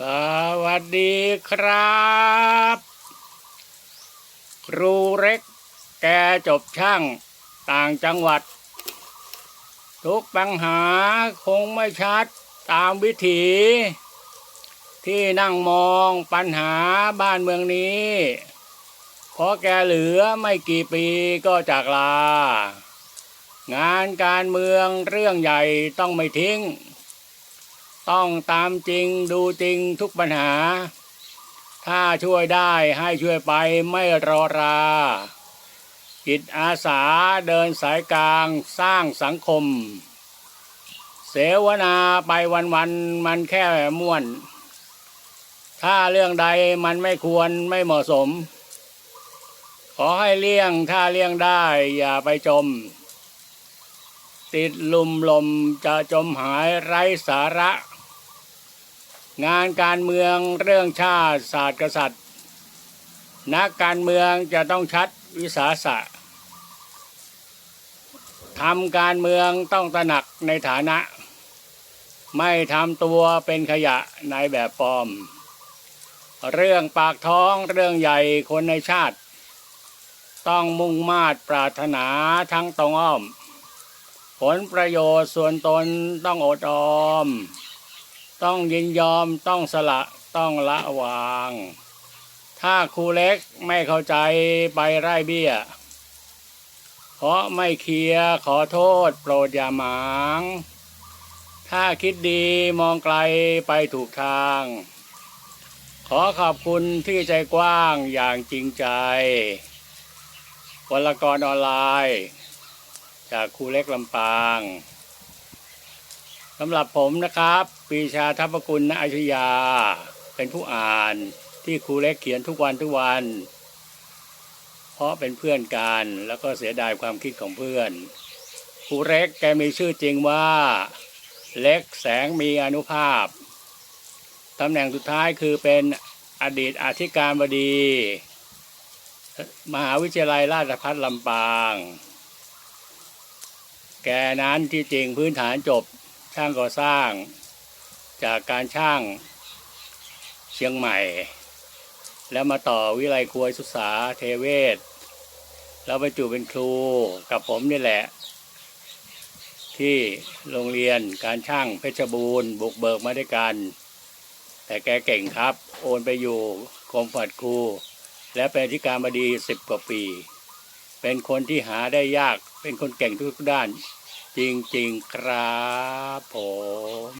สวัสดีครับ ครูเล็กแกจบช่างต่างจังหวัด ทุกปัญหาคงไม่ชัดตามวิถี ที่นั่งมองปัญหาบ้านเมืองนี้เพราะแกเหลือไม่กี่ปีก็จากลา งานการเมืองเรื่องใหญ่ต้องไม่ทิ้ง ต้องตามจริงดูจริงทุกปัญหา ถ้าช่วยได้ให้ช่วยไปไม่รอราจิตอาสาเดินสายกลางสร้างสังคม เสวนาไปวันๆมันแค่ม่วน ถ้าเรื่องใดมันไม่ควรไม่เหมาะสม ขอให้เลี่ยงถ้าเลี่ยงได้อย่าไปจม ติดลุมลมจะจมหายไร้สาระ งานการเมืองเรื่องชาติศาสตร์กษัตริย์ นักการเมืองจะต้องชัดวิสาสะทำการเมืองต้องตระหนักในฐานะ ไม่ทำตัวเป็นขยะในแบบปลอม เรื่องปากท้องเรื่องใหญ่คนในชาติ ต้องมุ่งมาตรปรารถนาทั้งตรงอ้อม ผลประโยชน์ส่วนตนต้องอดออม ต้องยินยอมต้องสละต้องละวาง ถ้าครูเล็กไม่เข้าใจไปไร่เบี้ย เพราะไม่เคลียร์ขอโทษโปรดอย่าหมาง ถ้าคิดดีมองไกลไปถูกทาง ขอขอบคุณที่ใจกว้างอย่างจริงใจวลกรออนไลน์ จากครูเล็กลำปาง สำหรับผมนะครับ ปีชาทัพกุลณอาชยา เป็นผู้อ่านที่ครูเล็กเขียนทุกวันทุกวัน เพราะเป็นเพื่อนกันแล้วก็เสียดายความคิดของเพื่อนครูเล็กแกมีชื่อจริงว่า เล็กแสงมีอนุภาพตำแหน่งสุดท้ายคือเป็นอดีตอธิการบดี มหาวิทยาลัยราชภัฏลำปาง แกนั้นที่จริงพื้นฐานจบ ช่างก่อสร้าง จากการช่างเชียงใหม่ แล้วมาต่อวิไลครัวศึกษาเทเวศ แล้วบรรจุเป็นครูกับผมนี่แหละ ที่โรงเรียนการช่างเพชรบูรณ์ บุกเบิกมาด้วยกัน แต่แกเก่งครับ โอนไปอยู่กรมฝัดครู และเป็นอธิการบดีสิบกว่าปี เป็นคนที่หาได้ยากเป็นคนเก่งทุกด้าน จริง ๆ ครับผม